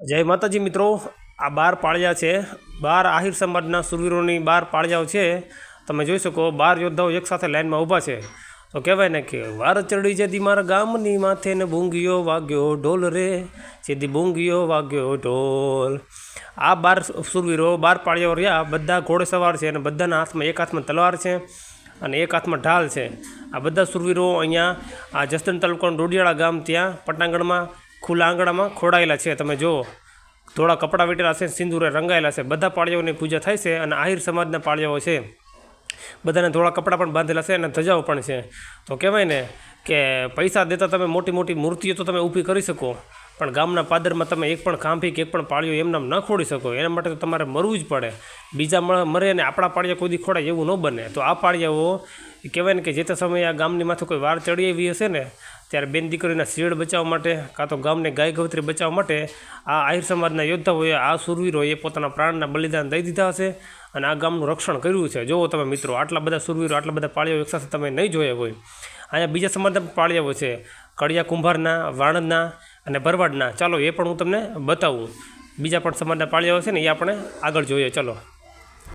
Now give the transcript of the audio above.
જય માતાજી મિત્રો, આ બાર પાળિયા છે. બાર આહિર સમાજના સુરવીરોની બાર પાળિયાઓ છે. તમે જોઈ શકો, બાર યોદ્ધાઓ એકસાથે લાઈનમાં ઊભા છે. તો કહેવાય ને કે વાર ચડી જતી મારા ગામની માથે ને ભૂંગીઓ વાગ્યો ઢોલ રે. જેથી ભૂંગીઓ વાગ્યો ઢોલ. આ બાર સુરવીરો, બાર પાળિયાઓ રહ્યા, બધા ઘોડેસવાર છે અને બધાના હાથમાં એક હાથમાં તલવાર છે અને એક હાથમાં ઢાલ છે. આ બધા સુરવીરો અહીંયા, આ જસદણ તાલુકાનું ડોડિયાળા ગામ ત્યાં, પટાંગણમાં ખુલ્લા આંગણામાં ખોડાયેલા છે. તમે જુઓ, ધોળા કપડાં વીટેલા છે, સિંદૂરે રંગાયેલા છે. બધા પાળીઓની પૂજા થાય છે અને આહિર સમાજના પાળીઓ છે. બધાને ધોળા કપડાં પણ બાંધેલા છે અને ધજાઓ પણ છે. તો કહેવાય ને કે પૈસા દેતા તમે મોટી મોટી મૂર્તિઓ તો તમે ઊભી કરી શકો, પણ ગામના પાદરમાં તમે એક પણ ખાંભી કે એક પણ પાળીઓ એમનામ ન ખોડી શકો. એના માટે તો તમારે મરવું જ પડે. બીજા મરે અને આપણા પાળિયા કોઈ ખોડાય એવું ન બને. તો આ પાળિયાઓ, એ કહેવાય ને કે જે તે સમયે આ ગામની માથે કોઈ વાર ચડી આવી હશે ને ત્યારે બેન દીકરીના શીળ બચાવવા માટે, કાં તો ગામને ગાય ગવત્રી બચાવવા માટે આ આહિર સમાજના યોદ્ધાઓએ આ સુરવીરોએ પોતાના પ્રાણના બલિદાન દઈ દીધા હશે અને આ ગામનું રક્ષણ કર્યું છે. જુઓ તમે મિત્રો, આટલા બધા સુરવીરો, આટલા બધા પાળીઓ એકસાથે તમે નહીં જોયા હોય. અહીંયા બીજા સમાજના પાળીઓ છે, કડિયા કુંભારના વાણદના અને ભરવાડના. ચાલો એ પણ હું તમને બતાવું. બીજા પણ સમાજના પાળિયાઓ છે ને, એ આપણે આગળ જોઈએ. ચલો.